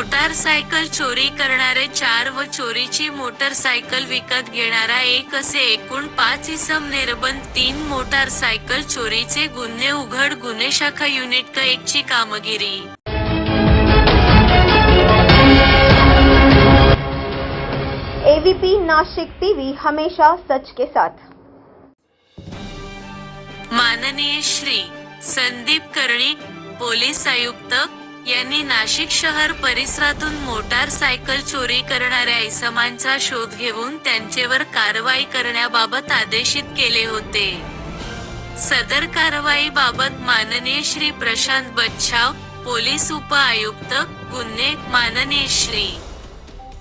Motorcycle चोरी करणारे चार व चोरीची मोटारसायकल विकत घेणारा एक असे एकूण पाच इसम निर्बंध तीन मोटारसायकल चोरीचे गुन्हे उघड गुन्हे शाखा युनिट क एक ची कामगिरी. एबीपी नाशिक टीवी हमेशा सच के साथ. माननीय श्री संदीप कर्णिक पोलीस आयुक्त यांनी नाशिक शहर परिसरातून मोटारसायकल चोरी करणाऱ्या इसमांचा शोध घेऊन त्यांच्यावर कारवाई करण्याबाबत आदेशित केले होते. सदर कारवाई बाबत माननीय श्री प्रशांत बच्छाव पोलीस उप आयुक्त गुन्हे माननीय श्री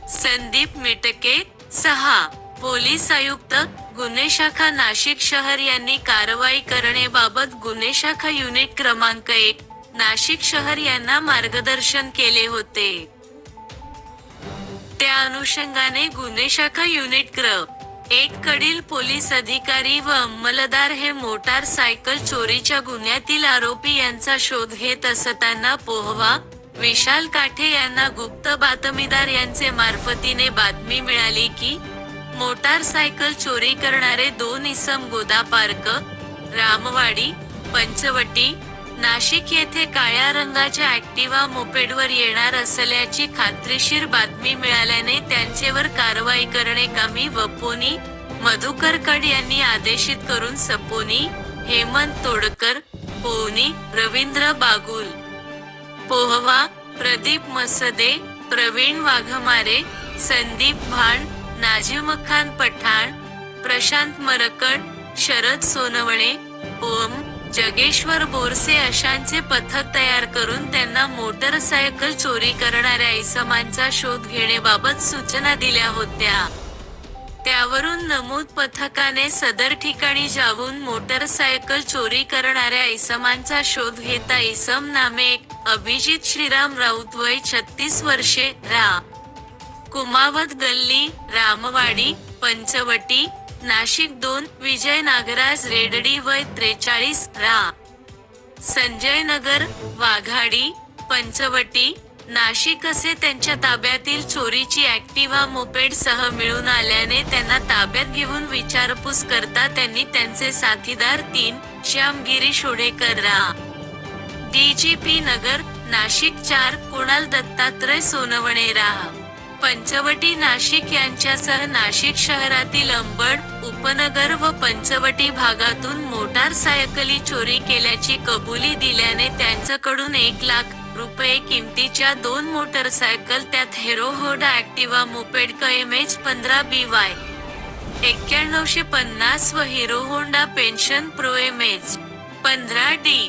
संदीप मिटके सहा पोलीस आयुक्त गुन्हे शाखा नाशिक शहर यांनी कारवाई करण्याबाबत गुन्हे शाखा युनिट क्रमांक एक नाशिक शहर यांना मार्गदर्शन केले होते. त्या अनुषंगाने गुन्हे शाखा युनिट क्र एक कडील पोलीस अधिकारी व अंमलदार हे मोटार सायकल चोरीच्या गुन्ह्यातील आरोपी यांचा शोध घेत असताना पोहवा विशाल काठे यांना गुप्त बातमीदार यांचे मार्फतीने बातमी मिळाली की मोटार सायकल चोरी करणारे दोन इसम गोदा पार्क रामवाडी पंचवटी नाशिक येथे काळ्या रंगाच्या ऍक्टिवा मोपेडवर येणार असल्याची खात्रीशीर बातमी मिळाल्याने त्यांचेवर कारवाई करणे कमी व पोनी मधुकर कड यांनी आदेशित करून सपोनी हेमंत तोडकर पोनी रवींद्र बागुल पोहवा प्रदीप मसदे प्रवीण वाघमारे संदीप भाण नाझिम खान पठाण प्रशांत मरकड शरद सोनवणे ओम जगेश्वर बोरसे अशांचे पथक तयार करून त्यांना मोटरसायकल चोरी करणाऱ्या इसमांचा शोध घेण्याबाबत सूचना दिल्या होत्या. त्यावरून नमूद पथकाने सदर ठिकाणी जाऊन मोटरसायकल चोरी करणाऱ्या इसमांचा शोध घेता इसम नामे अभिजित श्रीराम राऊत वय छत्तीस वर्षे रा. कुमावत गल्ली रामवाडी पंचवटी नाशिक दोन विजय नागराज रेडडी वय त्रेचाळीस रा. संजय नगर वाघाडी पंचवटी. नाशिक असे त्यांच्या ताब्यातील चोरीची ऍक्टिव्हा मोपेड सह मिळून आल्याने त्यांना ताब्यात घेऊन विचारपूस करता त्यांनी त्यांचे साथीदार तीन श्यामगिरी शोडेकर रा. डीजीपी नगर नाशिक चार कुणाल दत्तात्रय सोनवणे राहा पंचवटी नाशिक यांच्यासह नाशिक शहरातील अंबड उपनगर व पंचवटी भागातून मोटार सायकली चोरी केल्याची कबुली दिल्याने त्यांच्याकडून एक लाख रुपये किमतीच्या दोन मोटरसायकल त्यात हेरो होडा ऍक्टिवा मोपेड क एम एच पंधरा बी वाय एक्क्याण्णवशे पन्नास व Hero Honda Passion Pro M H पंधरा डी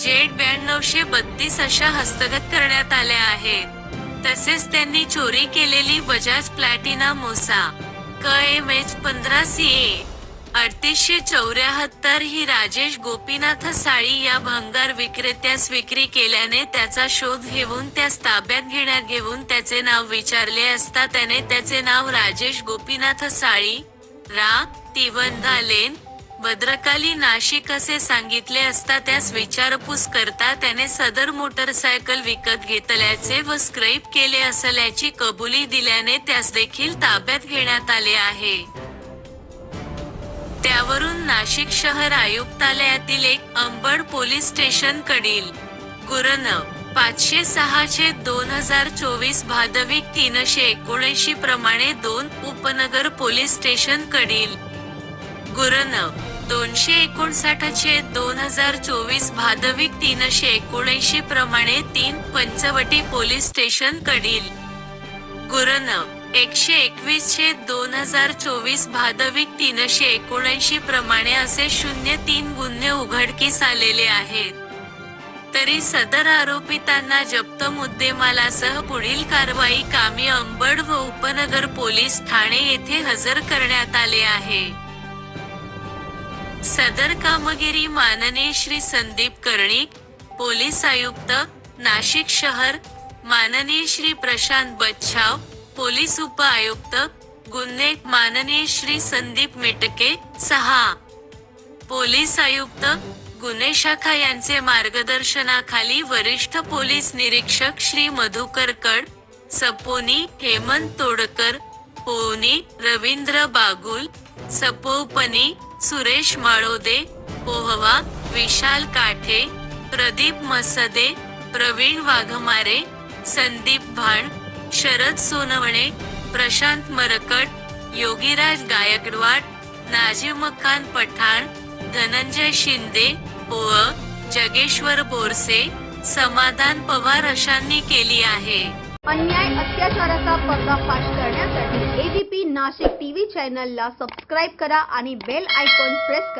जेड ब्याण्णवशे बत्तीस अशा हस्तगत करण्यात आल्या आहेत. तसेच त्यांनी चोरी केलेली बजाज प्लॅटिना मोसा क एम एच पंधरा सी ए अडतीसशे चौऱ्याहत्तर ही राजेश गोपीनाथ साळी या भंगार विक्रेत्यास विक्री केल्याने त्याचा शोध घेऊन त्यास ताब्यात घेण्यात घेऊन त्याचे नाव विचारले असता त्याने त्याचे नाव राजेश गोपीनाथ साळी रा तिवंधा लेन भद्रकाली नाशिक असे सांगितले असता त्यास विचारपूस करता त्याने सदर मोटरसायकल विकत घेतल्याचे व स्क्राईब केले असल्याची कबुली दिल्याने त्यास देखील ताब्यात घेण्यात आले आहे. त्यावरून नाशिक शहर आयुक्तालयातील एक अंबड पोलीस स्टेशन कडील गुरन पाचशे सहाशे दोन हजार चोवीस भादविक तीनशे एकोणऐंशी प्रमाणे दोन उपनगर पोलीस स्टेशन कडील गुरन दोनशे एकोणसाठचे दोन हजार चोवीस भादविक तीनशे एकोणऐंशी प्रमाणे तीन पंचवटी पोलीस स्टेशन कडील गुरन एकशे एकवीस दोन हजार चोवीस भादविक तीनशे एकोणऐंशी प्रमाणे असे शून्य तीन गुन्हे उघडकीस आलेले आहेत. तरी सदर आरोपितांना जप्त मुद्देमालासह पुढील कारवाई कामी अंबड व उपनगर पोलीस ठाणे येथे हजर करण्यात आले आहे. सदर कामगिरी माननीय श्री संदीप कर्णिक पोलीस आयुक्त नाशिक शहर माननीय श्री प्रशांत बच्छाव पोलीस उप आयुक्त गुन्हे माननीय श्री संदीप मेटके सहा. पोलीस आयुक्त गुन्हे शाखा यांचे मार्गदर्शनाखाली वरिष्ठ पोलीस निरीक्षक श्री मधुकर कड सपोनी हेमंत तोडकर पोनी रवींद्र बागुल सपोपनी सुरेश माळोदे पोहवा विशाल काठे प्रदीप मसदे प्रवीण वाघमारे संदीप भाण शरद सोनवणे प्रशांत मरकट योगीराज गायकवाड नाजिम खान पठाण धनंजय शिंदे ओळ जगेश्वर बोरसे समाधान पवार अशांनी केली आहे. अन्याय अत्याचाराचा पर्दाफाश करण्यासाठी एबीपी नाशिक टीव्ही चॅनलला सबस्क्राईब करा आणि बेल आयकॉन प्रेस करा.